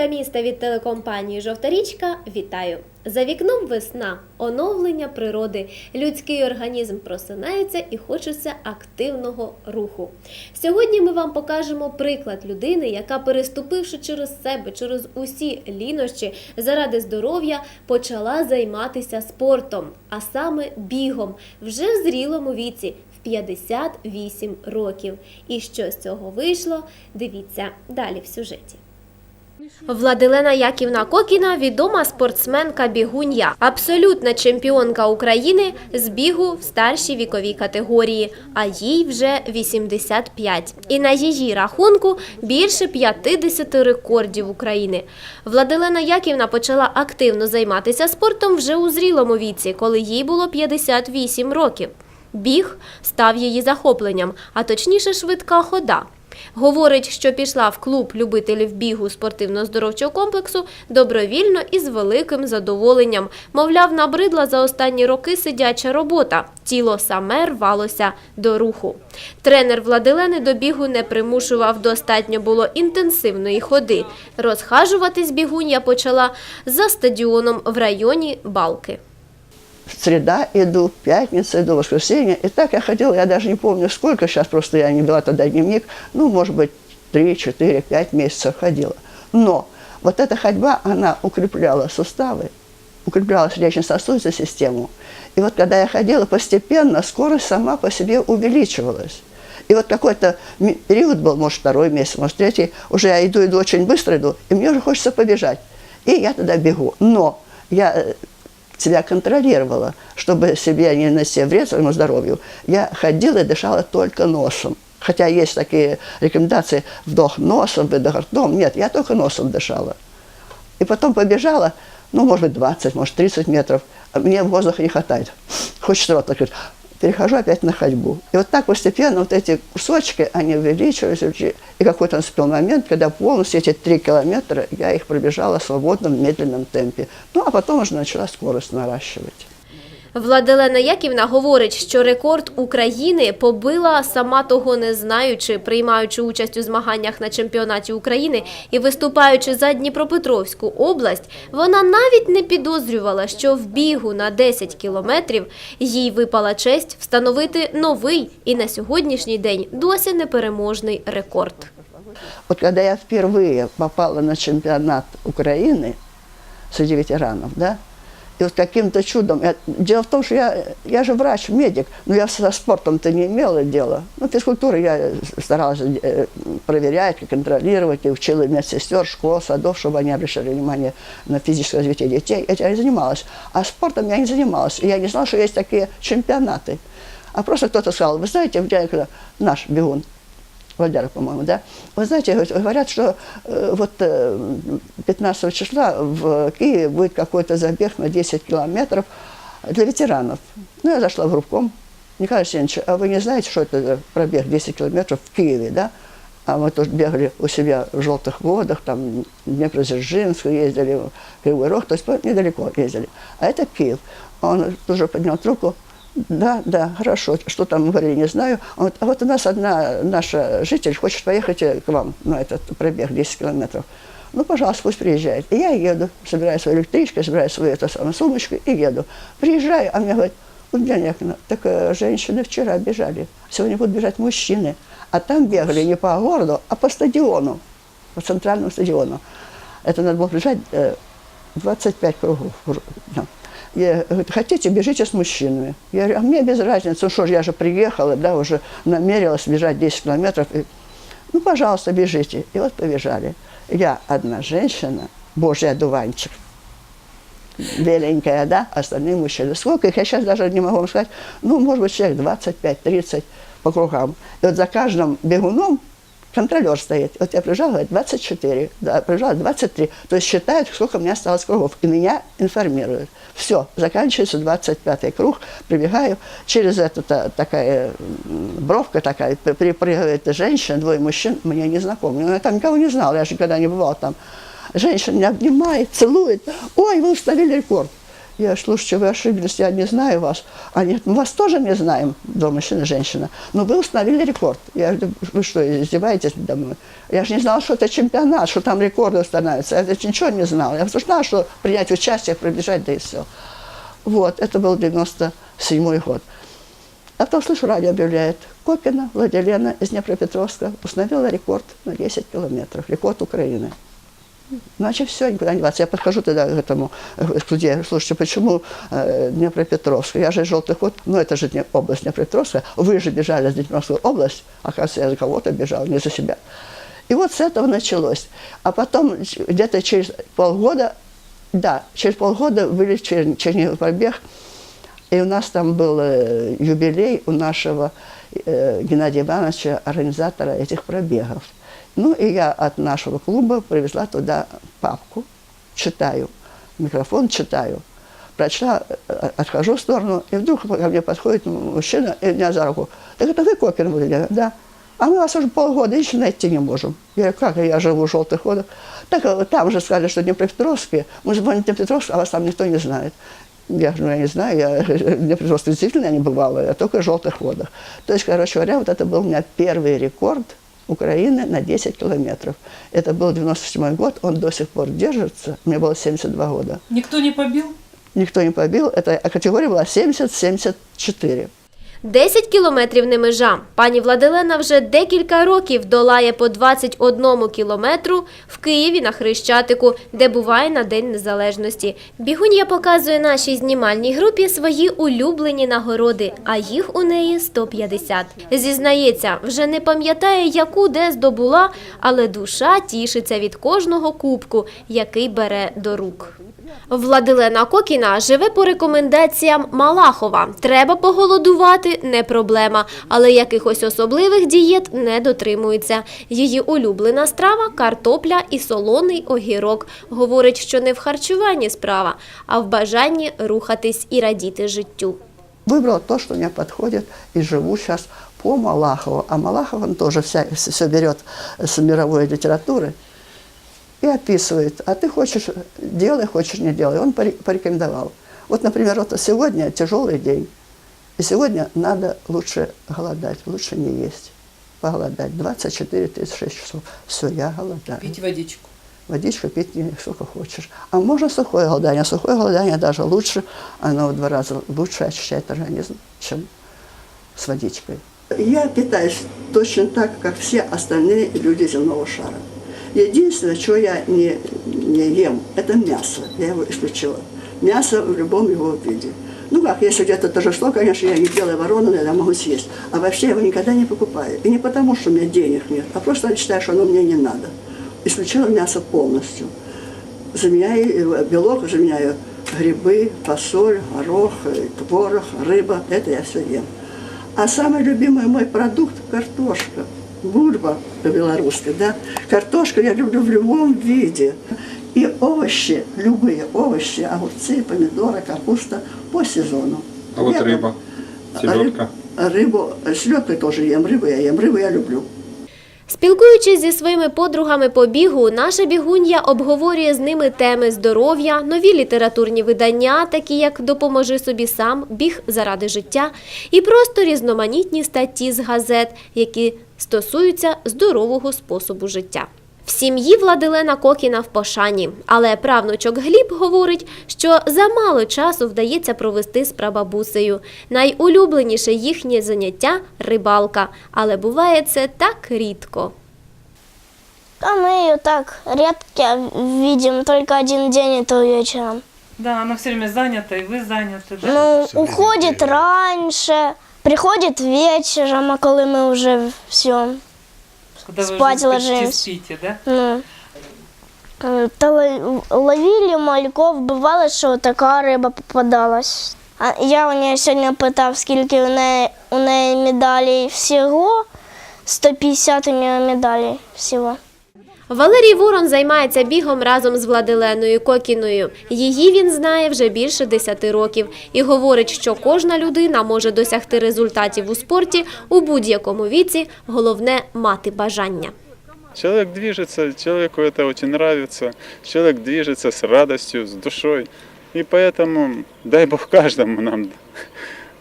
ефірі міста від телекомпанії Жовта річка. Вітаю! За вікном весна, оновлення природи. Людський організм просинається і хочеться активного руху. Сьогодні ми вам покажемо приклад людини, яка, переступивши через себе, через усі лінощі заради здоров'я, почала займатися спортом, а саме бігом вже в зрілому віці. в 58 років. І що з цього вийшло? Дивіться далі в сюжеті. Владилена Яківна Кокіна відома спортсменка бігунья, абсолютна чемпіонка України з бігу в старшій віковій категорії, а їй вже 85. І на її рахунку більше 50 рекордів України. Владилена Яківна почала активно займатися спортом вже у зрілому віці, коли їй було 58 років. Біг став її захопленням, а точніше швидка хода. Говорить, що пішла в клуб любителів бігу спортивно-здоровчого комплексу добровільно і з великим задоволенням. Мовляв, набридла за останні роки сидяча робота. Тіло саме рвалося до руху. Тренер Владилени до бігу не примушував, достатньо було інтенсивної ходи. Розхажуватись бігунья почала за стадіоном в районі Балки. Среда иду, пятница иду, воскресенье. И так я ходила, я даже не помню сколько, сейчас просто я не вела тогда дневник, ну, может быть, 3, 4, 5 месяцев ходила. Но вот эта ходьба, она укрепляла суставы, укрепляла сердечно-сосудистую систему. И вот когда я ходила, постепенно скорость сама по себе увеличивалась. И вот какой-то период был, может, второй месяц, может, третий, уже я иду, иду, очень быстро иду, и мне уже хочется побежать. И я тогда бегу. Но я э, себя контролировала, чтобы себе не нанести вред своему здоровью. Я ходила и дышала только носом. Хотя есть такие рекомендации, вдох носом, выдох ртом. Нет, я только носом дышала. И потом побежала, ну, может быть, 20, может, 30 метров. А мне воздуха не хватает. Хочется рот открыть. Перехожу опять на ходьбу. И вот так постепенно вот эти кусочки, они увеличивались. И какой-то наступил момент, когда полностью эти три километра я их пробежала в свободном, медленном темпе. Ну, а потом уже начала скорость наращивать. Владилена Яківна говорить, що рекорд України побила сама того не знаючи, приймаючи участь у змаганнях на чемпіонаті України і виступаючи за Дніпропетровську область, вона навіть не підозрювала, що в бігу на 10 кілометрів їй випала честь встановити новий і на сьогоднішній день досі непереможний рекорд. Вот когда я впервые попала на чемпионат Украины среди ветеранов, да, и вот каким-то чудом, я- дело в том, что я, я же врач, медик, но я со спортом-то не имела дела. Ну, физкультуру я старалась э, проверять, контролировать, и учила медсестер, школ, садов, чтобы они обращали внимание на физическое развитие детей. Этим я и занималась. А спортом я не занималась. И я не знала, что есть такие чемпионаты. А просто кто-то сказал, вы знаете, я говорю, наш бегун, Владяра, по-моему, да? Вы знаете, говорят, что э, вот э, 15 числа в Киеве будет какой-то забег на 10 километров для ветеранов. Ну, я зашла в группком. Николай Арсеньевич, а вы не знаете, что это пробег 10 километров в Киеве, да? А мы тут бегали у себя в Желтых водах, там Днепродзержинск ездили, в Кривой Рог, то есть недалеко ездили. А это Киев. Он тоже поднял трубку, да, да, хорошо. Что там говорили, не знаю. Он говорит, а вот у нас одна наша житель хочет поехать э, к вам на этот пробег 10 километров. Ну, пожалуйста, пусть приезжает. И я еду, собираю свою электричку, собираю свою эту самую сумочку и еду. Приезжаю, а мне говорят, Ульяна Яковлевна, так э, женщины вчера бежали, сегодня будут бежать мужчины. А там бегали не по городу, а по стадиону, по центральному стадиону. Это надо было бежать э, 25 кругов. Да. Я говорю, хотите, бежите с мужчинами. Я говорю, а мне без разницы, ну что ж, я же приехала, да, уже намерилась бежать 10 километров. И, ну, пожалуйста, бежите. И вот побежали. Я одна женщина, божий одуванчик, беленькая, да, остальные мужчины. Сколько их, я сейчас даже не могу вам сказать, ну, может быть, человек 25-30 по кругам. И вот за каждым бегуном контролер стоит. Вот я прибежала, говорит, 24, да, прибежала 23. То есть считают, сколько у меня осталось кругов. И меня информируют. Все, заканчивается 25 круг, прибегаю, через эту та- такая м, бровка такая, при- припрыгивает женщина, двое мужчин, мне не знакомы. Я там никого не знала, я же никогда не бывала там. Женщина меня обнимает, целует. Ой, вы установили рекорд. Я слушайте, вы ошиблись, я не знаю вас. Они говорят, мы вас тоже не знаем, и женщина. Но вы установили рекорд. Я говорю, вы что, издеваетесь надо мной? Я же не знала, что это чемпионат, что там рекорды устанавливаются. Я говорю, ничего не знала. Я просто знала, что принять участие, пробежать, да и все. Вот, это был 97 год. А потом слышу, радио объявляет, Копина Владилена из Днепропетровска установила рекорд на 10 километров, рекорд Украины. Значит, все, никуда не деваться. Я подхожу тогда к этому э, к говорю, слушайте, почему э, Днепропетровск? Я же из желтых вод, ну это же Дне- область Днепропетровская, вы же бежали из Днепропетровской область, оказывается, я за кого-то бежал, не за себя. И вот с этого началось. А потом где-то через полгода, да, через полгода были Чер- Черниговый пробег, и у нас там был э, юбилей у нашего э, Геннадия Ивановича, организатора этих пробегов. Ну и я от нашего клуба привезла туда папку, читаю, микрофон читаю. Прочла, э, отхожу в сторону, и вдруг ко мне подходит мужчина и меня за руку. Так это вы Копин были? Да. А мы вас уже полгода еще найти не можем. Я говорю, как, я живу в желтых водах. Так э, там же сказали, что Днепропетровские. Мы же в Днепропетровске, а вас там никто не знает. Я ну, я не знаю, я в Днепропетровске действительно не бывала, я только в желтых водах. То есть, короче говоря, вот это был у меня первый рекорд Украины на 10 километров. Это был 97 год, он до сих пор держится. Мне было 72 года. Никто не побил? Никто не побил, это а категория была 70-74. 10 кілометрів не межа. Пані Владилена вже декілька років долає по 21 кілометру в Києві на Хрещатику, де буває на День Незалежності. Бігун'я показує нашій знімальній групі свої улюблені нагороди, а їх у неї 150. Зізнається, вже не пам'ятає, яку де здобула, але душа тішиться від кожного кубку, який бере до рук. Владилена Кокіна живе по рекомендаціям Малахова. Треба поголодувати не проблема, але якихось особливих дієт не дотримується. Її улюблена страва картопля і солоний огірок. Говорить, що не в харчуванні справа, а в бажанні рухатись і радіти життю. Выбрал то, что мне подходит, и живу сейчас по Малахову. А Малахов, вся, все берет с мировой литературы и описывает. А ты хочешь, делай, хочешь, не делай. Он порекомендовал. Вот, например, вот сегодня тяжелый день. И сегодня надо лучше голодать, лучше не есть. Поголодать. 24-36 часов. Все, я голодаю. Пить водичку. Водичку пить не сколько хочешь. А можно сухое голодание. Сухое голодание даже лучше, оно в два раза лучше очищает организм, чем с водичкой. Я питаюсь точно так, как все остальные люди земного шара. Единственное, чего я не, не ем, это мясо. Я его исключила. Мясо в любом его виде. Ну как, если где-то торжество, конечно, я не делаю ворону, я могу съесть. А вообще я его никогда не покупаю. И не потому, что у меня денег нет, а просто я считаю, что оно мне не надо. Исключила мясо полностью. Заменяю белок, заменяю грибы, фасоль, горох, э, творог, рыба. Это я все ем. А самый любимый мой продукт – картошка. Бульба по-белорусски, да. Картошку я люблю в любом виде. И овощи, любые овощи, огурцы, помидоры, капуста по сезону. А вот Летом- рыба, селедка. Рыб- рыбу, селедку тоже ем, рыбу я ем, рыбу я люблю. Спілкуючись зі своїми подругами по бігу, наша бігунья обговорює з ними теми здоров'я, нові літературні видання, такі як Допоможи собі сам, біг заради життя, і просто різноманітні статті з газет, які стосуються здорового способу життя. В сім'ї Владилена Кокіна в пошані, але правнучок Гліб говорить, що замало часу вдається провести з прабабусею. Найулюбленіше їхнє заняття рибалка, але буває це так рідко. А мы ее так редко видим, только один день, и то вечером. Да, она все время занята, и вы заняты, да? Ну, уходит раньше, приходит вечером, а коли мы уже все, Когда вы спать уже почти ложимся. спите, да? ну, э, то ло- ловили мальков, бывало, що така риба попадалась. А я у неї сьогодні питав, скільки у неї, у неї медалей всього. 150 у нее медалей всего. Валерій Ворон займається бігом разом з Владиленою Кокіною. Її він знає вже більше 10 років і говорить, що кожна людина може досягти результатів у спорті у будь-якому віці. Головне мати бажання. Человек движется, человеку это очень нравится, человек движется с радостью, с душой. И поэтому дай Бог каждому нам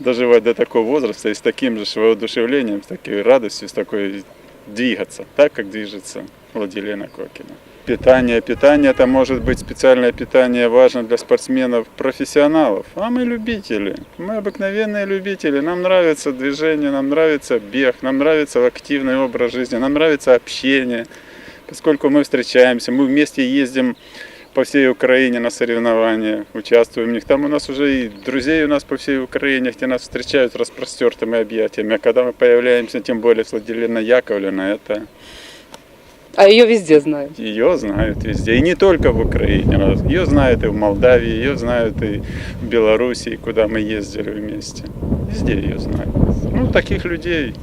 доживать до такого возраста и с таким же воодушевлением, с такой радостью, с такой двигаться, так как движется Владилена Кокина. Питание. Питание это может быть специальное питание важно для спортсменов, профессионалов. А мы любители. Мы обыкновенные любители. Нам нравится движение, нам нравится бег, нам нравится активный образ жизни, нам нравится общение. Поскольку мы встречаемся, мы вместе ездим по всей Украине на соревнования, участвуем в них. Там у нас уже и друзей у нас по всей Украине, где нас встречают распростертыми объятиями. А когда мы появляемся, тем более с Владилена Яковлевна, это А ее везде знают. ее знают везде. И не только в Украине. Ее знают и в Молдавии, ее знают и в Белоруссии, куда мы ездили вместе. Везде ее знают. Ну, таких людей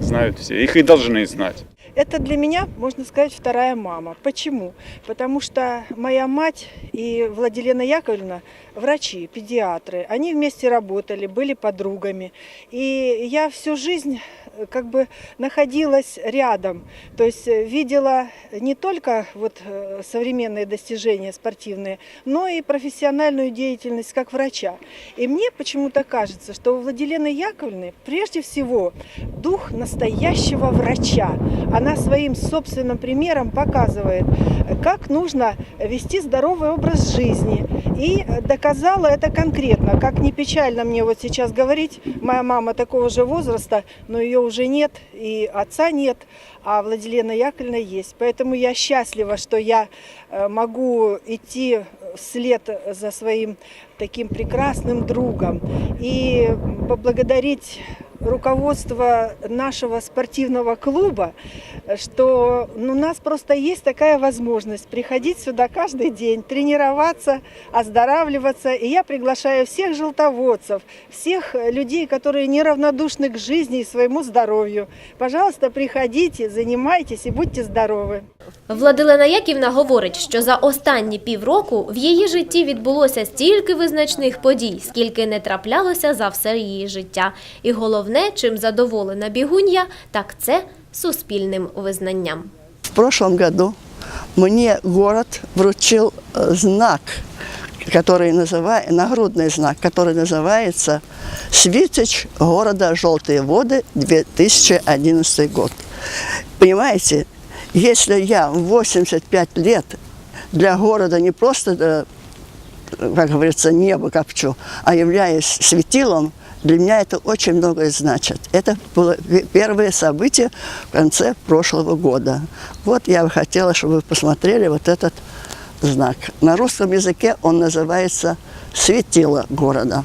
знают все. Их и должны знать. Это для меня, можно сказать, вторая мама. Почему? Потому что моя мать и Владилена Яковлевна врачи, педиатры. Они вместе работали, были подругами. И я всю жизнь э, как бы находилась рядом. То есть э, видела не только вот э, современные достижения спортивные, но и профессиональную деятельность как врача. И мне почему-то кажется, что у Владилены Яковлевны прежде всего дух настоящего врача. Она своим собственным примером показывает, как нужно вести здоровый образ жизни. И доказала это конкретно. Как не печально мне вот сейчас говорить, моя мама такого же возраста, но ее уже нет, и отца нет, а Владилена Яковлевна есть. Поэтому я счастлива, что я э, могу идти вслед за своим таким прекрасным другом и поблагодарить руководство нашего спортивного клуба, что ну, у нас просто есть такая возможность приходить сюда каждый день, тренироваться, оздоравливаться. И я приглашаю всех желтоводцев, всех людей, которые неравнодушны к жизни и своему здоровью. Пожалуйста, приходите, занимайтесь и будьте здоровы. Владилена Яківна говорить, що за останні півроку в її житті відбулося стільки визначних подій, скільки не траплялося за все її життя. І головне, чим задоволена бігунья, так це суспільним визнанням. В прошлом году мне город вручил э, знак, который называется, нагрудный знак, который называется «Свитич города Желтые воды 2011 год». Понимаете, если я в 85 лет для города не просто, э, как говорится, небо копчу, а являюсь светилом, для меня это очень многое значит. Это было пе- первое событие в конце прошлого года. Вот я бы хотела, чтобы вы посмотрели вот этот знак. На русском языке он называется «Светило города».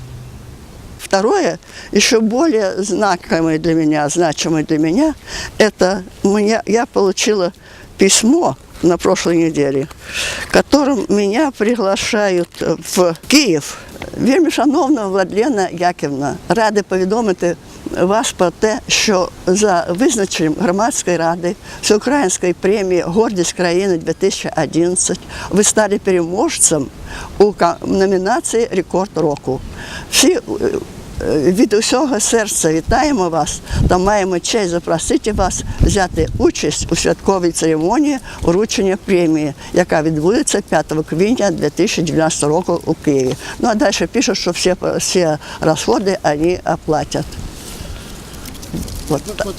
Второе, еще более знаковое для меня, значимое для меня, это мне, я получила письмо на прошлой неделе, которым меня приглашають в Київ. Вельми шановна Владлена Яківна, ради повідомити вас про те, що за визначенням громадської ради Всеукраїнської премії Гордість країни 2011 ви стали переможцем у номінації Рекорд року. Всі е, від усього серця вітаємо вас та маємо честь запросити вас взяти участь у святковій церемонії вручення премії, яка відбудеться 5 квітня 2012 року у Києві. Ну а далі пишуть, що всі, всі розходи вони оплатять. Вот.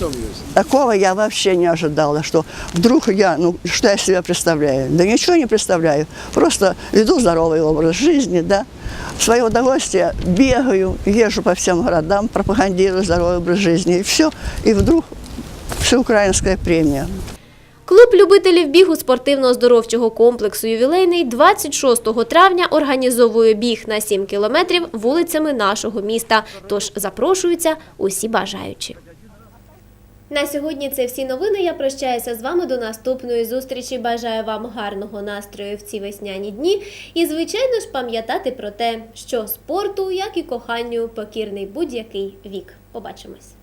Такого я вообще не ожидала, что вдруг я, ну, что я себя представляю? Да ничего не представляю. Просто веду здоровый образ жизни, да. В свое удовольствие бегаю, езжу по всем городам, пропагандирую здоровый образ жизни. И все. И вдруг всеукраинская премия. Клуб любителів бігу спортивно-оздоровчого комплексу «Ювілейний» 26 травня організовує біг на 7 кілометрів вулицями нашого міста. Тож запрошуються усі бажаючі. На сьогодні це всі новини. Я прощаюся з вами до наступної зустрічі. Бажаю вам гарного настрою в ці весняні дні. І, звичайно ж, пам'ятати про те, що спорту, як і коханню, покірний будь-який вік. Побачимось.